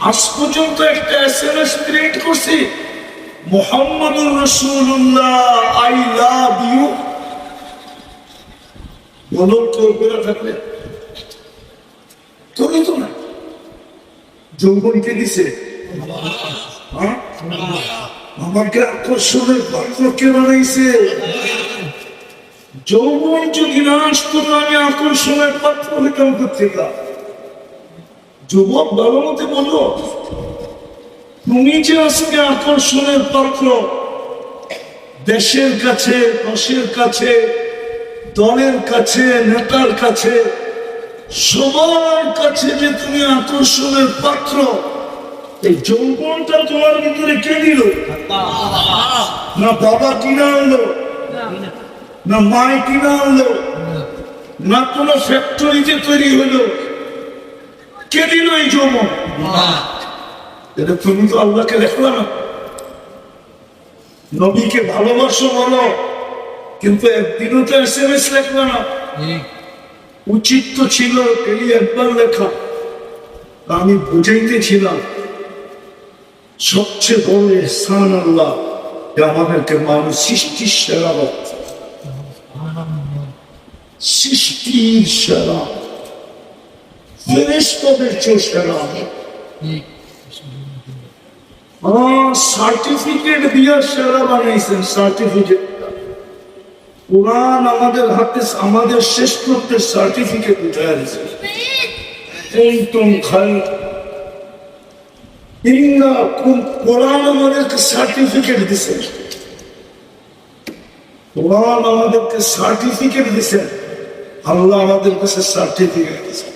আজ পর্যন্ত একটা ক্রিয়েট করছি। মোহাম্মদুর রসুল্লাহ আই লাভ ইউ বলো কেউ করে থাকলে। করি তো না। যৌবনকে দিছে। হ্যাঁ? আমাকে আকর্ষণের পাত্র কে বানাইছে। যৌবন যদি না আসতো আমি আকর্ষণের পাত্র হইতাম কোথেকা? যুবক ভালো মতে বলো, তুমি যে আজকে আকর্ষণের পাত্র, দেশের কাছে দশের কাছে, দলের কাছে, নেতার কাছে, সবার কাছে যে তুমি আকর্ষণের পাত্র, এই যৌবনটা তোমার ভিতরে কে দিল? না বাবা কিনা আনলো? না মায় কিনা আনলো? না কোনো ফ্যাক্টরিতে তৈরি হলো? এই এটা তুমি তো আল্লাহকে দেখলা না। নবীকে ভালোবাসো বলো কিন্তু একদিনও তো এস এম এস লেখলা না। উচিত তো ছিল এই একবার লেখা আমি বুঝাইতেছিলাম সবচেয়ে বড় স্থান আল্লাহ যে আমাদেরকে মানুষ সৃষ্টির সেরা সৃষ্টির সেরা। চেয়ে সেরা সার্টিফিকেট দিয়ে সেরা বানাইছেন সার্টিফিকেট কোরআন আমাদের হাতে, আমাদের শ্রেষ্ঠত্বের সার্টিফিকেট উঠে আছে কুনতুম খাই। ইন্না কোরআন আমাদেরকে সার্টিফিকেট দিছে। কোরআন আমাদেরকে সার্টিফিকেট দিছে। আল্লাহ আমাদের কাছে সার্টিফিকেট দিছে।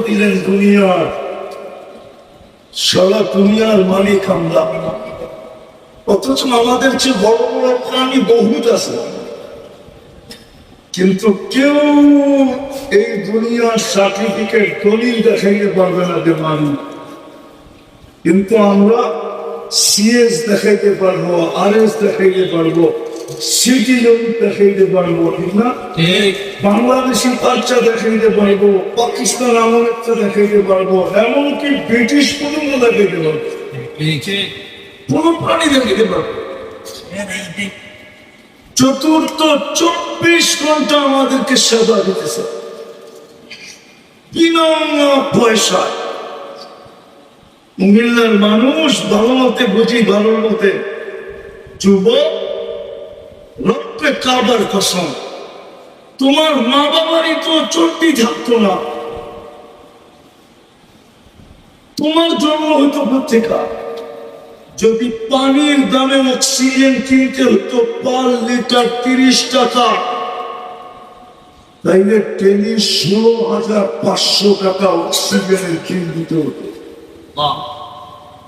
দিলেন দুনিয়ার। সারা দুনিয়ার মালিক আমরা। অথচ আমাদের চেয়ে বড় বড় প্রাণী বহুত আছে। কিন্তু কেউ এই দুনিয়ার সার্টিফিকেট দলিল দেখাইতে পারবে না যে মানুষ। কিন্তু আমরা সিএস দেখাইতে পারব আর এস দেখাইতে পারব সিটি দেখাইতে পারব ঠিক না বাংলাদেশি বাচ্চা দেখাইতে পারব পাকিস্তান আমলেরটা দেখাইতে পারব এমনকি ব্রিটিশ পর্যন্ত দেখাইতে পারব কোন প্রাণী দেখাইতে পারব চতুর্থ চব্বিশ ঘণ্টা আমাদেরকে সেবা দিতেছে বিনামূল্য পয়সা কুমিল্লার মানুষ ভালো মতে বুঝি ভালো মতে যুবক, রক্তে কাবার কসম। তোমার মা বাবারই তো চলতি থাকতো না তোমার জন্ম হইতো পত্রিকা যদি পানির দামে অক্সিজেন কিনতে হতো পার লিটার তিরিশ টাকা, তাইলে টেলি ষোলো হাজার পাঁচশো টাকা অক্সিজেনের কিন দিতে হতো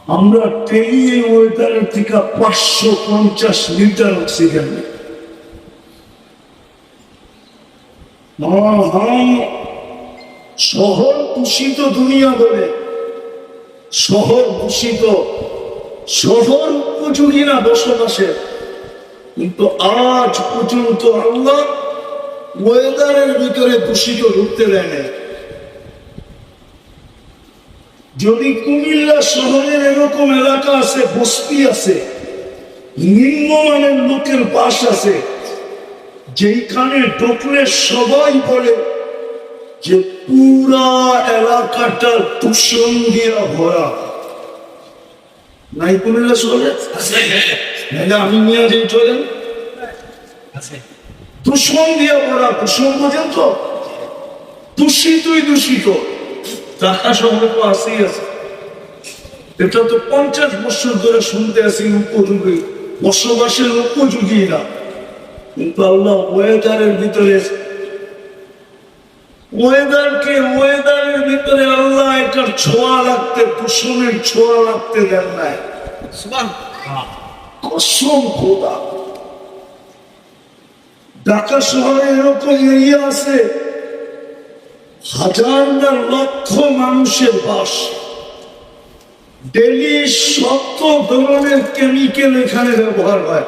আমরা টেলি এই ওয়েদারের থেকে পাঁচশো পঞ্চাশ লিটার অক্সিজেন শহর দূষিত দুনিয়া বলে, শহর দূষিত, শহর উপযোগী না বসবাসের কিন্তু আজ পর্যন্ত আল্লাহ ওয়েদারের ভিতরে দূষিত ঢুকতে দেয় না যদি কুমিল্লা শহরের এরকম এলাকা আছে বস্তি আছে নিম্নমানের লোকের বাস আছে যেখানে ঢুকলে সবাই বলে যে পুরা এলাকাটা দূষণ দিয়া ভরা। নাই কুমিল্লা শহরে? আমি নিয়ে যে চলেন। দূষণ দিয়া ভরা দূষণ বোঝেন তো? দূষিতই দূষিত। তো আসেই আছে এটা তো পঞ্চাশ বছর ধরে শুনতে আসি উপযোগী বসবাসের উপযোগী না। কিন্তু আল্লাহ ওয়েদারের ভিতরে ওয়েদারকে ওয়েদারের ভিতরে আল্লাহ এটার ছোঁয়া লাগতে দূষণের ছোঁয়া লাগতে দেন নাই। কসম খোদা। ঢাকা শহরে এরকম এরিয়া আছে হাজার না লক্ষ মানুষের বাস। ডেলি ধরনের কেমিক্যাল এখানে ব্যবহার হয়।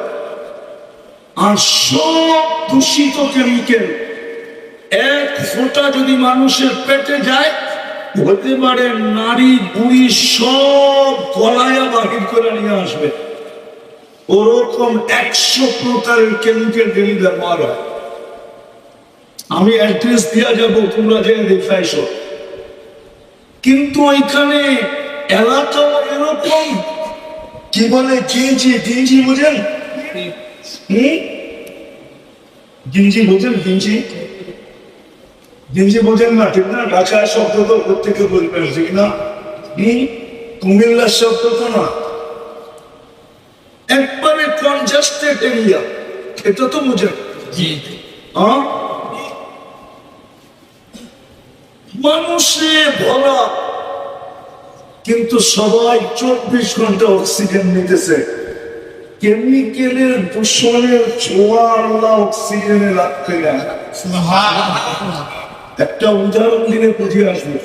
আর সব দূষিত কেমিক্যাল। এক ফোঁটা যদি মানুষের পেটে যায়, হতে পারে নারী, বুড়ি সব গলায়া বাহির করে নিয়ে আসবে। ওরকম একশো প্রকারের কেমিক্যাল ডেলি ব্যবহার হয়। আমি অ্যাড্রেস দিয়া যাব তোমরা যে দেখাইছো কিন্তু ওইখানে এলাকা এরকম। কি বলে গিঞ্জি গিঞ্জি বুঝেন? গিঞ্জি বোঝেন গিঞ্জি গিঞ্জি বোঝেন না ঠিক না? শব্দ তো প্রত্যেকে বলবেন ঠিক না? কুমিল্লার শব্দ তো না। একবারে কনজাস্টেড এরিয়া এটা তো বুঝেন। হ্যাঁ মানুষে ভরা। কিন্তু সবাই চব্বিশ ঘণ্টা অক্সিজেন নিতেছে। কেমিক্যালের দূষণের ছোঁয়া আল্লাহ অক্সিজেনে রাখতে না। একটা উদাহরণ দিলে বুঝে আসবে।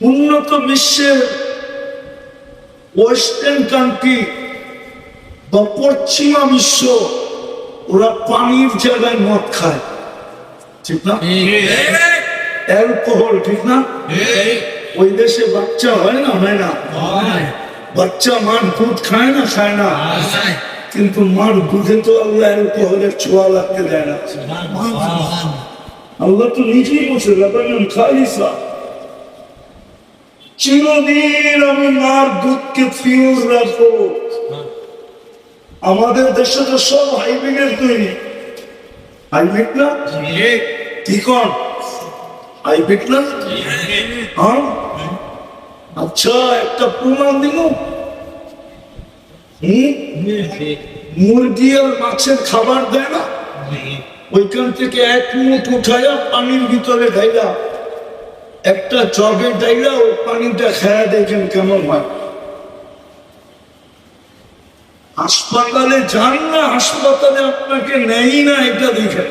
উন্নত বিশ্বের ওয়েস্টার্ন কান্ট্রি বা পশ্চিমা বিশ্ব ওরা পানির জায়গায় মদ খায়। ঠিক না? অ্যালকোহল ঠিক না? ওই দেশে বাচ্চা হয় না হয় না? বাচ্চা মার দুধ খায় না খায় না? কিন্তু মার দুধে তো আল্লাহ অ্যালকোহলের ছোঁয়া লাগতে দেয় না। আল্লাহ তো নিজেই বলছে লাবানান খালিসা। চিরদিন আমি মার দুধকে পিওর রাখব। আমাদের দেশে তো সব হাইব্রিডের তৈরি। হাইব্রিড না? কি না? হ্যাঁ? আচ্ছা একটা হম? মুরগি আর মাছের খাবার দেয় না? ওইখান থেকে এক মুঠ উঠাইয়া পানির ভিতরে ঢাইলা, একটা জগে ডাইলা ওই পানিটা খেয়া দেখেন কেমন হয়। হাসপাতালে যান না, হাসপাতালে আপনাকে নেই না, এটা দেখে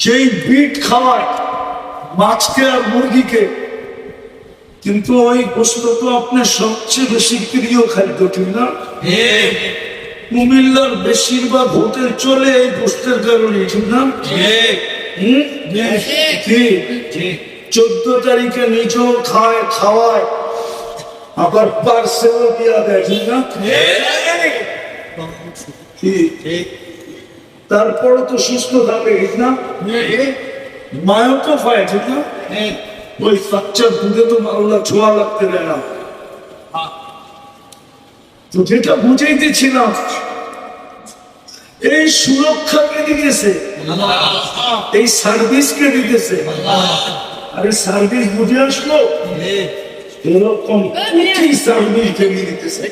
যেই বিট খাওয়ায় মাছকে আর মুরগিকে কিন্তু ওই গোস্ত তো আপনার সবচেয়ে বেশি প্রিয় খাদ্য ঠিক না? কুমিল্লার বেশিরভাগ হোটেল চলে এই গোস্তের কারণে ঠিক না? চোদ্দ তারিখে নিজেও খায় খাওয়ায় আবার পার্সেলও দিয়া দেয় ঠিক না? কি? তারপরে তো সুস্থ থাকে ঠিক না? মায়ও তো পায় ঠিক না? ওই বাচ্চার দুধে তো মারলা ছোঁয়া লাগতে দেয় না। তো যেটা বুঝাইতেছিলাম এই সুরক্ষা কে দিতেছে? এই সার্ভিস কে দিতেছে? আরে সার্ভিস বুঝে আসলো? এরকম সার্ভিস ভেঙে দিতেছে।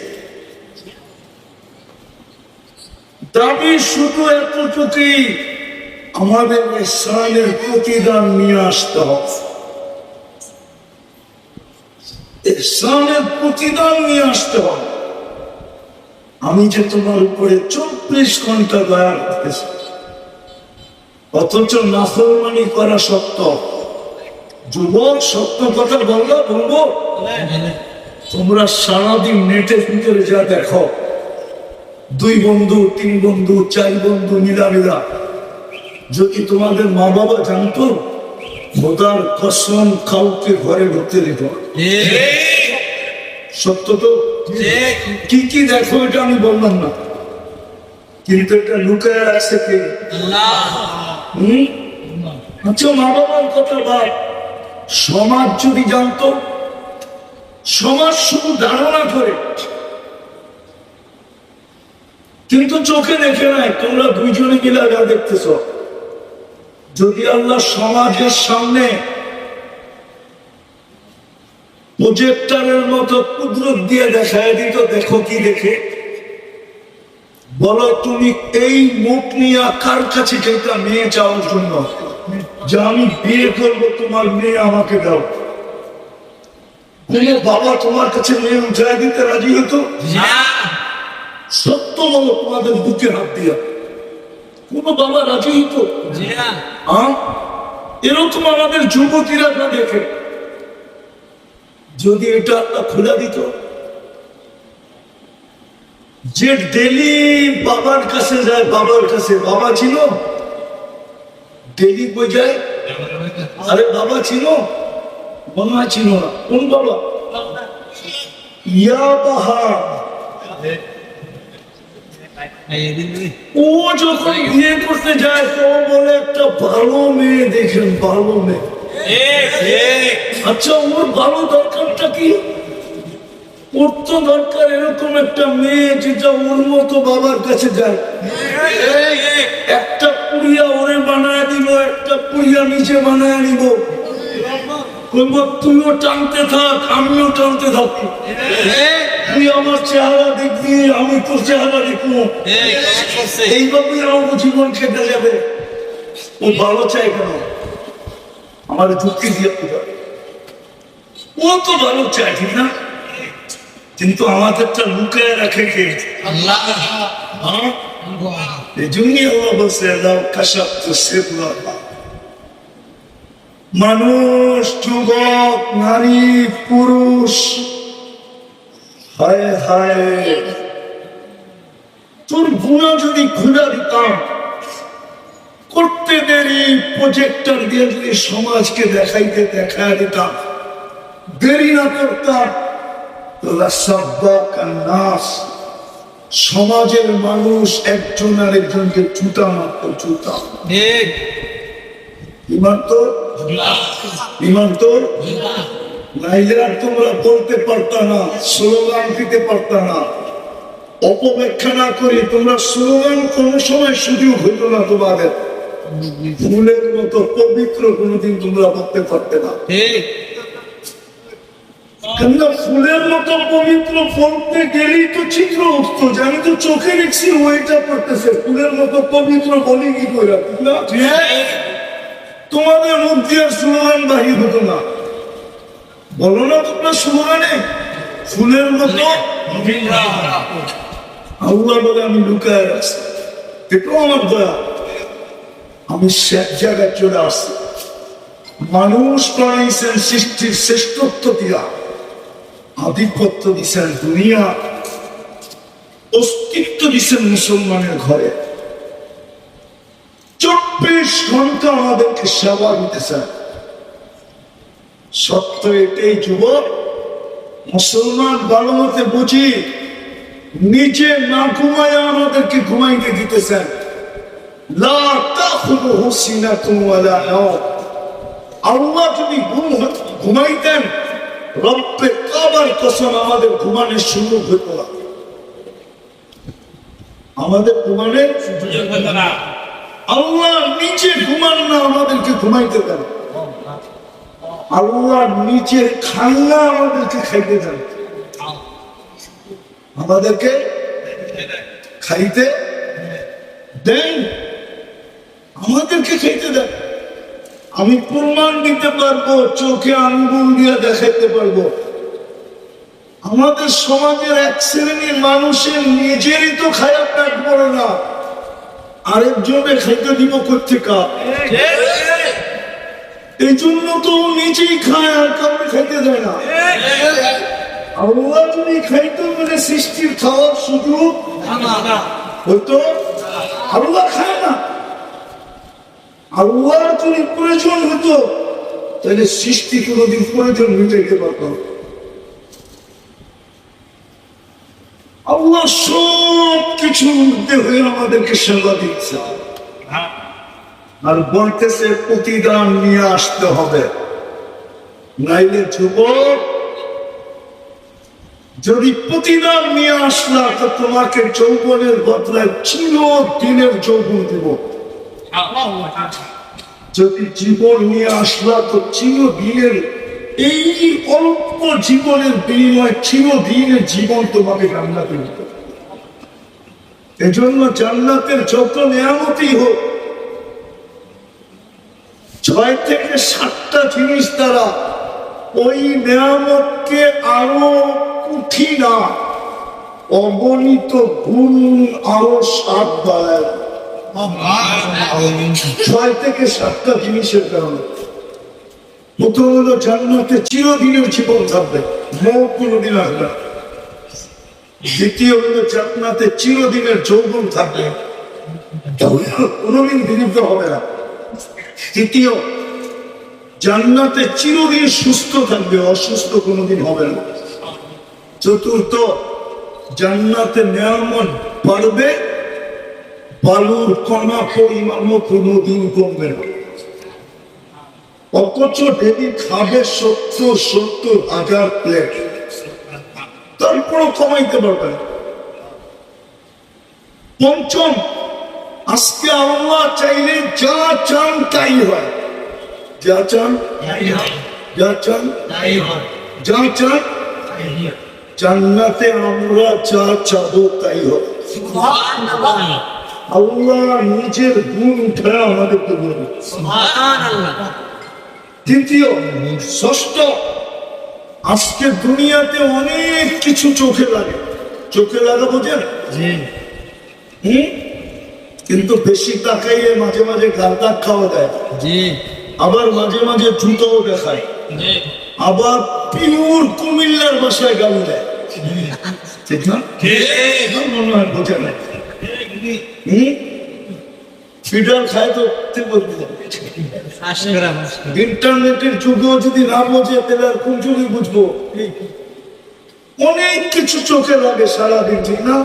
দাবি শুধু এতটুকুই আমাদের ইসরায়েলের প্রতিদান নিয়ে আসতে হবে? ইসলামের প্রতিদান নিয়ে আসতে হবে। আমি যে তোমার উপরে চব্বিশ ঘণ্টা দয়া করতেছি অথচ নাফরমানি করা সত্য। যুবক সত্য কথা বলল বলব? তোমরা সারাদিন নেটের ভিতরে যা দেখো দুই বন্ধু, তিন বন্ধু, চার বন্ধু মিলা মিলা যদি তোমাদের মা বাবা জানতো, খোদার কসম কাউকে ঘরে ঢুকতে দিত সত্য তো? কি কি দেখো এটা আমি বললাম না। কিন্তু এটা লুকায় আছে কে? আচ্ছা মা বাবার কথা বাদ। সমাজ যদি জানতো, সমাজ শুধু ধারণা করে কিন্তু চোখে দেখে নাই, তোমরা দুইজনে মিলে যা দেখতেছ। যদি আল্লাহ সমাজের সামনে প্রজেক্টরের মতো কুদরত দিয়ে দেখায় দিত, দেখো কি দেখে। বলো, তুমি এই মুখ নিয়ে কার কাছে যেটা মেয়ে চাওয়ার জন্য? যে আমি বিয়ে করব, তোমার মেয়ে আমাকে দাও। বাবা তোমার কাছে মেয়ে উঠায় দিতে রাজি হতো? সত্য বলো তোমাদের বুকে হাত দিয়া। কোনো বাবা রাজি হতো হ্যাঁ? এরকম আমাদের যুবতীরা না দেখে। যদি এটা আল্লাহ খোলা দিত যে ডেলি বাবার কাছে যায় বাবার কাছে বাবা ছিল ডেলি বই যায়? আরে বাবা ছিল মনে হয় ছিল না। কোন বাবা? ইয়া বাহা। ও যখন বিয়ে করতে যায় তো ও বলে একটা ভালো মেয়ে দেখেন ভালো মেয়ে। আচ্ছা ওর ভালো দরকারটা কি? ওর তো দরকার এরকম একটা মেয়ে যেটা ওর মতো বাবার কাছে যায়। একটা পুড়িয়া ওরে বানায় দিব একটা পুড়িয়া নিচে বানায় নিব। তুইও টানতে থাক আমিও টানতে থাকি। তুই আমার চেহারা দেখবি আমি তোর চেহারা দেখব। এইভাবে আমার জীবন যাবে। ও ভালো চাই কেন? আমার যুক্তি দিয়ে ও তো ভালো চায় ঠিক না? কিন্তু আমাদেরটা লুকায় রাখে কে? হ্যাঁ? এই জন্যই আল্লাহ বলছে আল্লাহ কাশাপ তো সেবুল্লাহ মানুষ যুবক নারী পুরুষ হায় হায়। তোর গুণা যদি খুলে দিতাম করতে দেরি প্রজেক্টর দিয়ে যদি সমাজকে দেখাইতে দেখা দিতাম দেরি না করতাম নাস সমাজের মানুষ একজন আরেকজনকে চুটা মারত চুটা ইমান তো ইমান তো নাইলে আর তোমরা বলতে পারতা না স্লোগান দিতে পারতা না। অপব্যাখ্যা না করে তোমরা স্লোগান কোন সময় সুযোগ হইত না তোমাদের। ফুলের মতো পবিত্র কোনোদিন তোমরা বলতে পারতে না। কেননা ফুলের মতো পবিত্র ফলতে গেলেই তো চিত্র উঠতো যে আমি তো চোখে দেখছি ওইটা পড়তেছে ফুলের মতো পবিত্র বলি কি করে তোমাদের মুখ দিয়ে স্লোগান বাহির হতো না। বলো না তোমরা স্লোগানে ফুলের মতো আল্লাহ বলে, আমি লুকায় আছি। দেখো আমার দয়া। আমি শেষ জায়গায় চলে আসছি। মানুষ বানাইছেন সৃষ্টির শ্রেষ্ঠত্ব দিয়া। আধিপত্য দিছেন দুনিয়া। অস্তিত্ব দিছেন মুসলমানের ঘরে। চব্বিশ ঘণ্টা আমাদেরকে সেবা দিতেছেন। সত্য এটাই, যুবক। মুসলমান ভালো মতে বুঝি নিচে না ঘুমায় আমাদেরকে ঘুমাইতে দিতেছেন। ঘুমাইতেন আমাদের ঘুমানোর হতো আমাদের নিচে ঘুমান না, আমাদেরকে ঘুমাইতে দেন। আল্লাহ নিচে খান আমাদেরকে খাইতে দেন। আমাদেরকে খাইতে দেন। আমাদেরকে খাইতে দেন। আমি প্রমাণ দিতে পারব, চোখে আঙ্গুল দিয়ে দেখাইতে পারব। আমাদের সমাজের এক শ্রেণির মানুষের নিজেরই তো খারাপ পেট পড়ে না। আরেকজনে খাইতে দিব কোথেকা এই জন্য তো নিজেই খায় আর খাইতে দেয় না। আল্লাহ যদি খাইতো মানে সৃষ্টির খাওয়ার সুযোগ আল্লাহ খায় না। যদি প্রয়োজন হতো, তাহলে সৃষ্টি কোনোদিন প্রয়োজন মিটাইতে পারত। আল্লাহ সব কিছুর মধ্যে হয়ে আমাদেরকে সেবা দিচ্ছে আর বলতেছে, প্রতিদান নিয়ে আসতে হবে নাইলে যুবক, যদি প্রতিদান নিয়ে আসলা, তো তোমাকে যৌবনের বদলায় চির দিনের যৌবন দিব যদি জীবন নিয়ে আসলা, তো চিরদিনের, এই অল্প জীবনের বিনিময়ে চিরদিনের জীবন তোমাকে জান্নাতে দিতে। এজন্য জান্নাতের যত নেয়ামতই হোক ছয় থেকে সাতটা জিনিস দ্বারা ওই নেয়ামতকে আরও উঠি না, অগণিত গুণ আরও সাত ছয় থেকে সাতটা জিনিসের কারণে। প্রথম হলো জান্নাতে চিরদিনের জীবন থাকবে মৌত কোনোদিন আসবে। দ্বিতীয় হলো জান্নাতে চিরদিনের যৌবন থাকবে, কোনোদিন বিরুদ্ধ হবে না। তৃতীয় জান্নাতে চিরদিন সুস্থ থাকবে, অসুস্থ কোনোদিন হবে না। চতুর্থ, জান্নাতে নিয়ামত বাড়বে, বালুর কণা পরিমাণও কোনোদিন কমবে না। অথচ ডেলি খাবে সত্তর সত্তর হাজার প্লেট। তারপরও কমাইতে পারবে পঞ্চম আজকে আল্লাহ চাইলে যা চান তাই হয়। যা চান যা চান তাই হয়। যা চান জান্নাতে আমরা যা চাবো তাই হবে আল্লাহ নিজের গুণ উঠে আমাদেরকে বলবে তৃতীয় ষষ্ঠ আজকে দুনিয়াতে অনেক কিছু চোখে লাগে। চোখে লাগা বোঝেন? হুম? কিন্তু বেশি তাকাইলে মাঝে মাঝে গাঁদা খাওয়া দেয় আবার মাঝে মাঝে জুতোও দেখায়। আবার পিওর কুমিল্লার বাসায় গাল দেয়। ঠিক না? আমার মনে হয় বোঝে না ফিডার খায় তো ঠিক বলতে হবে। ইন্টারনেটের যুগেও যদি না বোঝে তাহলে আর কোন যুগে বুঝব? অনেক কিছু চোখে লাগে সারাদিন ঠিক না?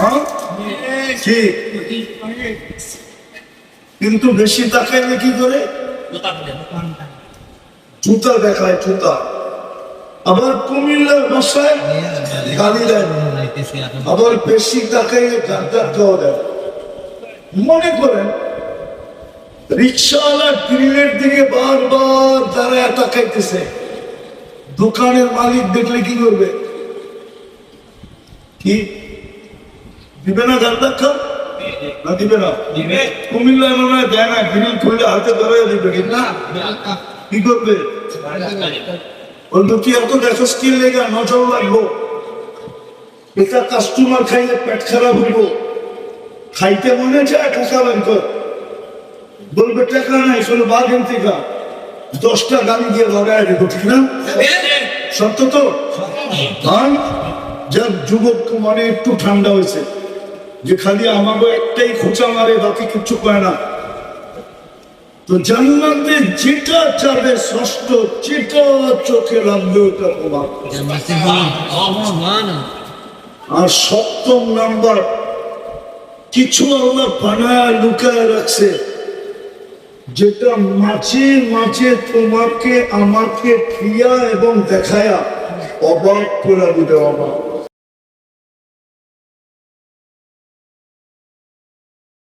হ্যাঁ? কিন্তু বেশি তাকাইলে কি করে? জুতা দেখায়, জুতা। আবার কুমিল্লার গালি দেয়। আবার বেশি তাকাইলে খাওয়া দেয়। মনে করেন, রিক্সাওয়ালা গ্রিলের দিকে বারবার দাঁড়ায় তাকাইতেছে। দোকানের মালিক দেখলে কি করবে? কি? দিবে না গাদ্দার খাও না দিবে না। কুমিল্লায় মনে হয় দেয় না গ্রিল খুললে হাতে ধরে দিবে। না কি করবে? বলতো কি এত দেখো স্কিল লেগে? নজর লাগবো। এটা কাস্টমার খাইলে পেট খারাপ হইব। খাইতে মনে চায় টাকা বের কর। বলবে টাকা নাই শোনো বাঘেন থেকে দশটা গাড়ি দিয়ে লড়াই দেবো ঠিক না? সত্য তো? যার যুবক মানে একটু ঠান্ডা হয়েছে। যে খালি আমাকে একটাই খোঁচা মারে, বাকি কিচ্ছু পায় না। তো জান্নাতে যেটা চাবে ষষ্ঠ যেটা চোখে লাগবে ওটা তোমার আর সপ্তম নাম্বার, কিছু আল্লাহ বানায় লুকায় রাখছে, যেটা মাঝে মাঝে তোমাকে, আমাকে ক্রিয়া এবং দেখায়া অবাক করে দিবে অবাক